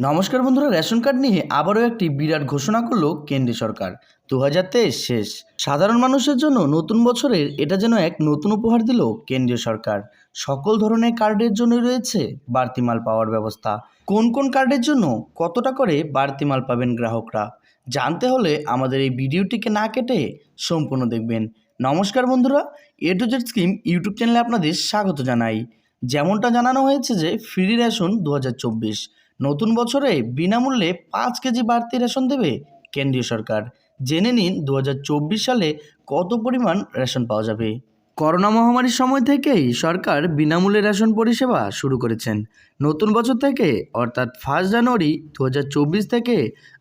নমস্কার বন্ধুরা, ration card নিয়ে আবারও একটি বিরাট ঘোষণা করল কেন্দ্রীয় সরকার। দু হাজার তেইশ শেষ। সাধারণ মানুষের জন্য নতুন বছরের এটা যেন এক নতুন উপহার দিল কেন্দ্রীয় সরকার। সকল ধরনের কার্ডের জন্য রয়েছে বাড়তি মাল পাওয়ার ব্যবস্থা। কোন কোন কার্ডের জন্য কতটা করে বাড়তি মাল পাবেন গ্রাহকরা? জানতে হলে আমাদের এই ভিডিওটিকে না কেটে সম্পূর্ণ দেখবেন। নমস্কার বন্ধুরা, A to Z scheme YouTube চ্যানেলে আপনাদের স্বাগত জানাই। যেমনটা জানানো হয়েছে যে ফ্রি রেশন দু হাজার চব্বিশ। নতুন বছরে বিনামূল্যে পাঁচ কেজি বাড়তি রেশন দেবে কেন্দ্রীয় সরকার। জেনে নিন দু হাজার চব্বিশ সালে কত পরিমাণ রেশন পাওয়া যাবে। করোনা মহামারীর সময় থেকেই সরকার বিনামূল্যে রেশন পরিষেবা শুরু করেছেন। নতুন বছর থেকে, অর্থাৎ ফার্স্ট জানুয়ারি দু হাজার চব্বিশ থেকে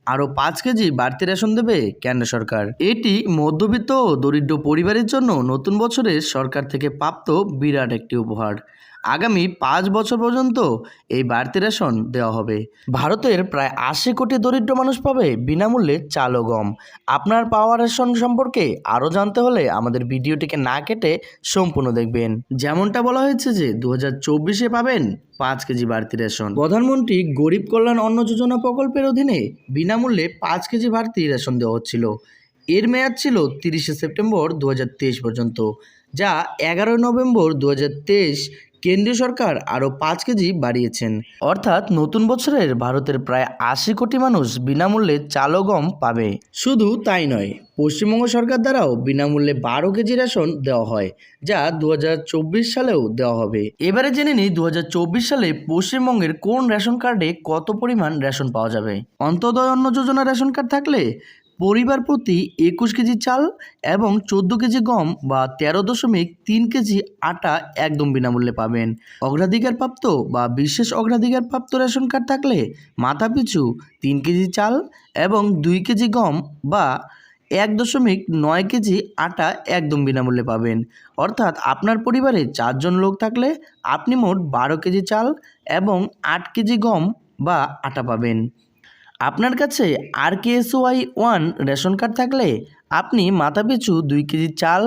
আরও পাঁচ কেজি বাড়তি রেশন দেবে কেন্দ্র সরকার। এটি মধ্যবিত্ত ও দরিদ্র পরিবারের জন্য নতুন বছরের সরকার থেকে প্রাপ্ত বিরাট একটি উপহার। আগামী পাঁচ বছর পর্যন্ত এই বাড়তি রেশন দেওয়া হবে। ভারতের প্রায় আশি কোটি দরিদ্র মানুষ পাবে বিনামূল্যে চাল ও গম। আপনার পাওয়া রেশন সম্পর্কে আরও জানতে হলে আমাদের ভিডিওটিকে না কেটে সম্পূর্ণ দেখবেন। যেমনটা বলা হয়েছে যে দু হাজার পাবেন পাঁচ কেজি বাড়তি রেশন। প্রধানমন্ত্রী গরিব কল্যাণ অন্ন যোজনা প্রকল্পের অধীনে বিনামূল্যে পাঁচ কেজি বাড়তি রেশন দেওয়া হচ্ছিল। এর মেয়াদ ছিল তিরিশে সেপ্টেম্বর দু হাজার তেইশ পর্যন্ত, যা এগারোই নভেম্বর দু হাজার তেইশ কেন্দ্রীয় সরকার আরও পাঁচ কেজি বাড়িয়েছেন। অর্থাৎ নতুন বছরের ভারতের প্রায় আশি কোটি মানুষ বিনামূল্যে চাল গম পাবে। শুধু তাই নয়, পশ্চিমবঙ্গ সরকার দ্বারাও বিনামূল্যে বারো কেজি রেশন দেওয়া হয়, যা দু হাজার চব্বিশ সালেও দেওয়া হবে। এবারে জেনে নিই দু হাজার চব্বিশ সালে পশ্চিমবঙ্গের কোন রেশন কার্ডে কত পরিমাণ রেশন পাওয়া যাবে। অন্তদয় অন্ন যোজনা রেশন কার্ড থাকলে পরিবার প্রতি একুশ কেজি চাল এবং চোদ্দ কেজি গম বা তেরো দশমিক তিন কেজি আটা একদম বিনামূল্যে পাবেন। অগ্রাধিকারপ্রাপ্ত বা বিশেষ অগ্রাধিকারপ্রাপ্ত রেশন কার্ড থাকলে মাথাপিছু তিন কেজি চাল এবং দুই কেজি গম বা এক দশমিক নয় কেজি আটা একদম বিনামূল্যে পাবেন। অর্থাৎ আপনার পরিবারে চারজন লোক থাকলে আপনি মোট বারো কেজি চাল এবং আট কেজি গম বা আটা পাবেন। আপনার কাছে R K S Y one ration card থাকলে আপনি মাথাপিছু দুই কেজি চাল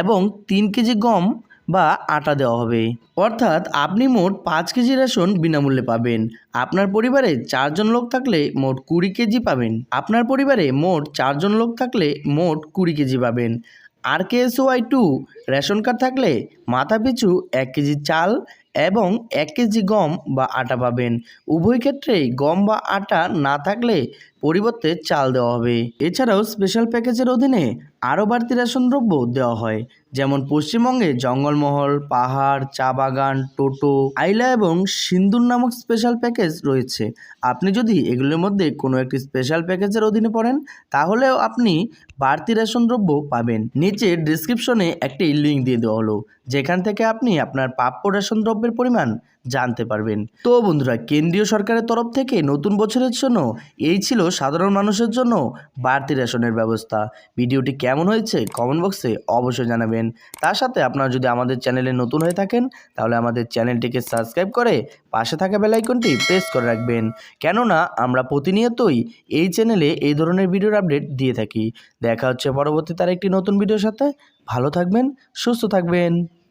এবং তিন কেজি গম বা আটা দেওয়া হবে। অর্থাৎ আপনি মোট পাঁচ কেজি রেশন বিনামূল্যে পাবেন। আপনার পরিবারে চারজন লোক থাকলে মোট কুড়ি কেজি পাবেন। আপনার পরিবারে মোট চারজন লোক থাকলে মোট কুড়ি কেজি পাবেন। R K S Y two ration card থাকলে মাথাপিছু এক কেজি চাল এবং এক কেজি গম বা আটা পাবেন। উভয় ক্ষেত্রেই গম বা আটা না থাকলে পরিবর্তে চাল দেওয়া হবে। এছাড়াও স্পেশাল প্যাকেজের অধীনে আরও বাড়তি রেশন দ্রব্য দেওয়া হয়, যেমন পশ্চিমবঙ্গে জঙ্গলমহল, পাহাড়, চা বাগান, টোটো, আইলা এবং সিন্দুর নামক স্পেশাল প্যাকেজ রয়েছে। আপনি যদি এগুলোর মধ্যে কোনো একটি স্পেশাল প্যাকেজের অধীনে পড়েন, তাহলেও আপনি বাড়তি রেশন দ্রব্য পাবেন। নিচে ডিসক্রিপশনে একটি লিঙ্ক দিয়ে দেওয়া হলো, যেখান থেকে আপনি আপনার প্রাপ্য রেশন দ্রব্যের পরিমাণ জানতে পারবেন। তো বন্ধুরা, কেন্দ্রীয় সরকারের তরফ থেকে নতুন বছরের জন্য এই ছিল সাধারণ মানুষের জন্য বাড়তি রেশনের ব্যবস্থা। ভিডিওটি কেমন হয়েছে কমেন্ট বক্সে অবশ্যই জানাবেন। তার সাথে আপনারা যদি আমাদের চ্যানেলে নতুন হয়ে থাকেন, তাহলে আমাদের চ্যানেলটিকে সাবস্ক্রাইব করে পাশে থাকা বেলাইকনটি প্রেস করে রাখবেন। কেননা, আমরা প্রতিনিয়তই এই চ্যানেলে এই ধরনের ভিডিওর আপডেট দিয়ে থাকি। দেখা হচ্ছে পরবর্তী তার একটি নতুন ভিডিওর সাথে। ভালো থাকবেন, সুস্থ থাকবেন।